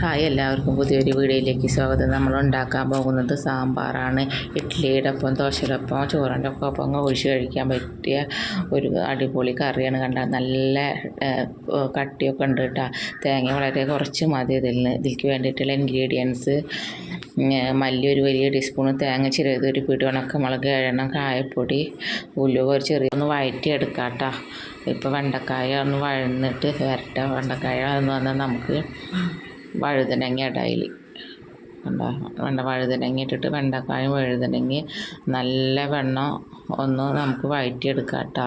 Hi എല്ലാവർക്കും പുതിയൊരു വീഡിയോയിലേക്ക് സ്വാഗതം. നമ്മൾ ഉണ്ടാക്കാൻ പോകുന്നത് സാമ്പാറാണ്. ഇഡ്ഡലിയുടെ ഒപ്പം ദോശയുടെ ഒപ്പം ചോറിന്റെ ഒക്കെ ഒപ്പം ഒഴിച്ച് കഴിക്കാൻ പറ്റിയ ഒരു അടിപൊളി കറിയാണ്. കണ്ട നല്ല കട്ടിയൊക്കെ ഉണ്ട് കേട്ടോ. തേങ്ങ വളരെ കുറച്ച് മതി ഇതിൽ ഇതിലേക്ക് വേണ്ടിയിട്ടുള്ള ഇൻഗ്രീഡിയൻസ് മല്ലി ഒരു വലിയ ടീസ്പൂൺ തേങ്ങ ചെറിയത് ഒരു പിടി ഉണക്കമുളക് എഴെണ്ണം കായപ്പൊടി ഉലുവ ഒരു ചെറിയ ഒന്ന് വഴറ്റിയെടുക്കാം കേട്ടോ. ഇപ്പോൾ വെണ്ടക്കായ ഒന്ന് വഴന്നിട്ട് വരട്ടെ. വെണ്ടക്കായ എന്ന് പറഞ്ഞാൽ നമുക്ക് വഴുതനങ്ങ ഇടയിൽ കണ്ടോ വെണ്ട വഴുതനങ്ങ ഇട്ടിട്ട് വെണ്ടക്കായും വഴുതനങ്ങ നല്ല വെണ്ണം ഒന്ന് നമുക്ക് വഴറ്റിയെടുക്കാം കേട്ടോ.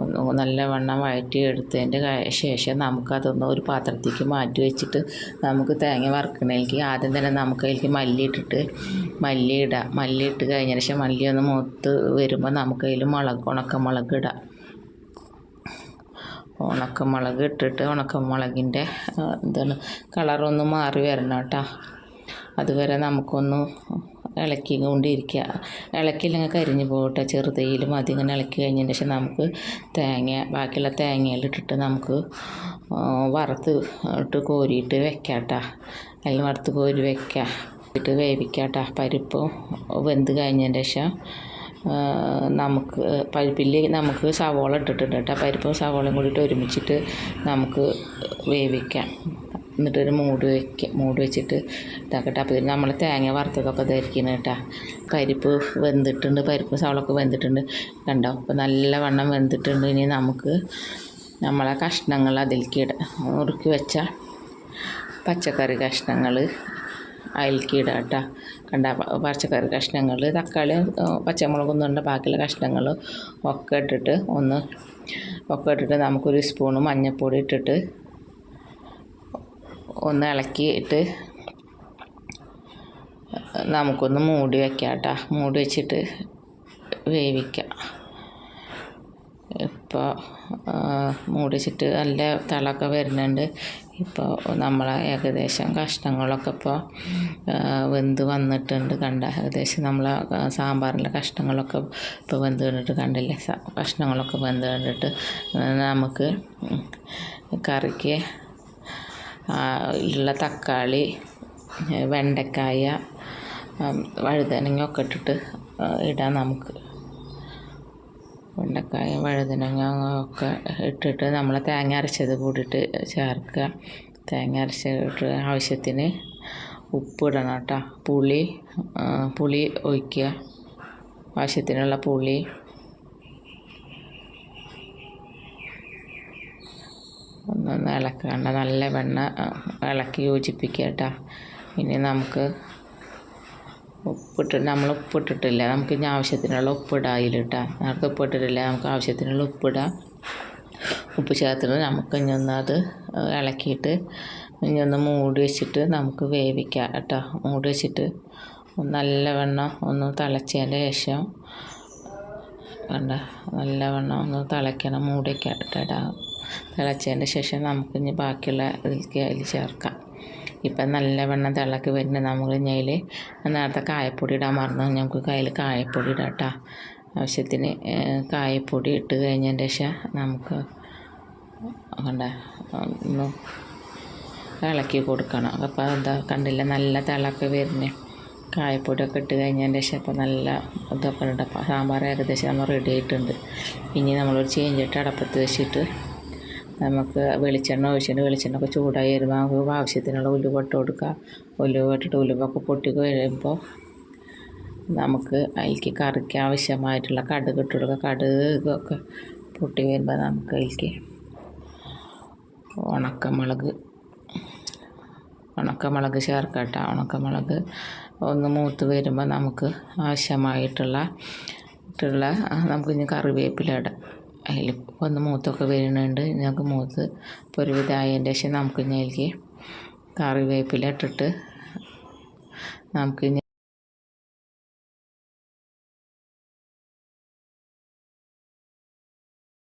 ഒന്ന് നല്ല വെണ്ണം വഴറ്റി എടുത്തതിന്റെ ശേഷം നമുക്കതൊന്ന് ഒരു പാത്രത്തേക്ക് മാറ്റി വെച്ചിട്ട് നമുക്ക് തേങ്ങ വറുക്കണേക്ക് ആദ്യം തന്നെ നമുക്ക് അതിലേക്ക് മല്ലി ഇട്ടിട്ട് മല്ലി ഇടാം. മല്ലി ഇട്ട് കഴിഞ്ഞ ശേഷം മല്ലി ഒന്ന് മൂത്ത് വരുമ്പോൾ നമുക്ക് അതിൽ മുളക് ഉണക്കമുളക് ഇടാം. ഉണക്കമുളക് ഇട്ടിട്ട് ഉണക്കമുളകിന്റെ എന്താണ് കളറൊന്ന് മാറി വരണം കേട്ടോ. അതുവരെ നമുക്കൊന്ന് ഇളക്കി കൊണ്ടിരിക്കുക കരിഞ്ഞു പോകട്ടെ. ചെറുതയിൽ മതി. ഇങ്ങനെ ഇളക്കി കഴിഞ്ഞതിന് ശേഷം നമുക്ക് തേങ്ങ ബാക്കിയുള്ള തേങ്ങയിലിട്ടിട്ട് നമുക്ക് വറുത്ത് ഇട്ട് കോരിയിട്ട് വെക്കാം കേട്ടോ. അതിൽ വറുത്ത് കോരി വെക്കാം. ഇട്ട് വേവിക്കാം കേട്ടോ. പരിപ്പ് വെന്ത് കഴിഞ്ഞതിന് ശേഷം നമുക്ക് പരിപ്പിൽ നമുക്ക് സവോള ഇട്ടിട്ടുണ്ട് കേട്ടോ. പരിപ്പും സവോളയും കൂടിയിട്ട് ഒരുമിച്ചിട്ട് നമുക്ക് വേവിക്കാം. എന്നിട്ടൊരു മൂട് വയ്ക്കുക മൂട് വെച്ചിട്ട് ഇതാക്കട്ടെ. അപ്പോൾ നമ്മൾ തേങ്ങ വറുത്തതൊക്കെ ധരിക്കുന്നത് കേട്ടോ. പരിപ്പ് വെന്തിട്ടുണ്ട് പരിപ്പ് സവളൊക്കെ വെന്തിട്ടുണ്ട്. കണ്ടോ? അപ്പോൾ നല്ല വണ്ണം വെന്തിട്ടുണ്ട്. ഇനി നമുക്ക് നമ്മളെ കഷ്ണങ്ങൾ അതിലേക്ക് ഇടാം നുറുക്കി വെച്ച പച്ചക്കറി കഷ്ണങ്ങൾ ഇടാം കേട്ടോ കണ്ട പച്ചക്കറി കഷ്ണങ്ങൾ തക്കാളി പച്ചമുളകൊന്നും ഉണ്ട് ബാക്കിയുള്ള കഷ്ണങ്ങൾ ഒക്കെ ഇട്ടിട്ട് ഒന്ന് ഒക്കെ ഇട്ടിട്ട് നമുക്കൊരു സ്പൂണ് മഞ്ഞൾപ്പൊടി ഇട്ടിട്ട് ഒന്ന് ഇളക്കിയിട്ട് നമുക്കൊന്ന് മൂടി വയ്ക്കാം കേട്ടോ മൂടി വെച്ചിട്ട് വേവിക്കാം. ഇപ്പോൾ മൂടി വെച്ചിട്ട് നല്ല തളമൊക്കെ വരുന്നുണ്ട്. ഇപ്പോൾ നമ്മളെ ഏകദേശം കഷ്ണങ്ങളൊക്കെ ഇപ്പോൾ വെന്ത് വന്നിട്ടുണ്ട് കണ്ട. ഏകദേശം നമ്മളെ സാമ്പാറിന്റെ കഷ്ണങ്ങളൊക്കെ ഇപ്പോൾ വെന്ത് കണ്ടിട്ട് കണ്ടില്ലേ? കഷ്ണങ്ങളൊക്കെ വെന്ത് കണ്ടിട്ട് നമുക്ക് കറിക്ക് ഉള്ള തക്കാളി വെണ്ടക്കായ വഴുതനങ്ങ ഒക്കെ ഇട്ടിട്ട് ഇടാം നമുക്ക്. വെണ്ടക്കായ വഴുതനങ്ങ ഒക്കെ ഇട്ടിട്ട് നമ്മൾ തേങ്ങ അരച്ചത് കൂടിയിട്ട് ചേർക്കുക. തേങ്ങ അരച്ചിട്ട് ആവശ്യത്തിന് ഉപ്പ് ഇടണം കേട്ടോ. പുളി പുളി ഒഴിക്കുക. ആവശ്യത്തിനുള്ള പുളി. ഒന്നൊന്ന് ഇളക്കണ്ട നല്ല വെണ്ണ ഇളക്കി യോജിപ്പിക്കുക കേട്ടോ. ഇനി നമുക്ക് ഉപ്പിട്ട് നമ്മൾ ഉപ്പിട്ടിട്ടില്ല. നമുക്ക് ഇനി ആവശ്യത്തിനുള്ള ഉപ്പിടാം അതിലിട്ടാ നേരത്തെ ഉപ്പിട്ടിട്ടില്ല നമുക്ക് ആവശ്യത്തിനുള്ള ഉപ്പിടാം ഉപ്പ് ചേർത്തിട്ട് നമുക്ക് ഇനി ഒന്ന് അത് ഇളക്കിയിട്ട് ഇനി ഒന്ന് മൂടി വെച്ചിട്ട് നമുക്ക് വേവിക്കാം കേട്ടോ മൂടി വെച്ചിട്ട് നല്ലവണ്ണം ഒന്ന് തിളച്ചതിന്റെ ശേഷം കണ്ട നല്ലവണ്ണം ഒന്ന് തിളയ്ക്കണം മൂടി വെക്കാം കേട്ടോ തിളച്ചതിന്റെ ശേഷം നമുക്ക് ഇനി ബാക്കിയുള്ള ഇതിലേക്ക് അതിൽ ചേർക്കാം. ഇപ്പം നല്ല വെണ്ണം തിളക്കി വരുന്നുണ്ട് നമ്മൾ ഞയിൽ. നേരത്തെ കായപ്പൊടി ഇടാൻ മറന്നു. നമുക്ക് കയ്യിൽ കായപ്പൊടി ഇടാം കേട്ടോ ആവശ്യത്തിന് കായപ്പൊടി ഇട്ട് കഴിഞ്ഞതിന്റെ ശേഷം നമുക്ക് കണ്ട ഒന്ന് ഇളക്കി കൊടുക്കണം. അപ്പോൾ എന്താ കണ്ടില്ല? നല്ല തിളക്കം വരുന്നത് കായപ്പൊടിയൊക്കെ ഇട്ട് കഴിഞ്ഞതിന്റെ ശേഷം ഇപ്പോൾ നല്ല ഇതൊക്കെ ഉണ്ട് സാമ്പാർ ഏകദേശം നമ്മൾ റെഡി ആയിട്ടുണ്ട്. ഇനി നമ്മളൊരു ചേഞ്ചിട്ട് അടപ്പത്ത് വെച്ചിട്ട് നമുക്ക് വെളിച്ചെണ്ണ ഒഴിച്ചിട്ട് വെളിച്ചെണ്ണ ഒക്കെ ചൂടായി വരുമ്പോൾ നമുക്ക് ആവശ്യത്തിനുള്ള ഉലുവ ഇട്ട് കൊടുക്കുക ഉലുവ ഇട്ടിട്ട് ഉലുവൊക്കെ പൊട്ടി കഴിയുമ്പോൾ നമുക്ക് അതിലേക്ക് കറിക്ക് ആവശ്യമായിട്ടുള്ള കടുക് ഇട്ട് കൊടുക്കുക കടുക് ഒക്കെ പൊട്ടി വരുമ്പോൾ നമുക്ക് അതിലേക്ക് ഉണക്കമുളക് ഉണക്കമുളക് ചേർക്കട്ട ഉണക്കമുളക് ഒന്ന് മൂത്ത് വരുമ്പോൾ നമുക്ക് ആവശ്യമായിട്ടുള്ള നമുക്ക് ഇനി കറിവേപ്പില ഇടാം. അതിൽ ഒന്ന് മൂത്തൊക്കെ വരുന്നുണ്ട്. ഞങ്ങൾക്ക് മൂത്ത് ഇപ്പോൾ ഒരു വിധമായതിന്റെ ശേഷം നമുക്ക് ഇനി അതിലേക്ക് കറിവേപ്പില ഇട്ടിട്ട് നമുക്ക്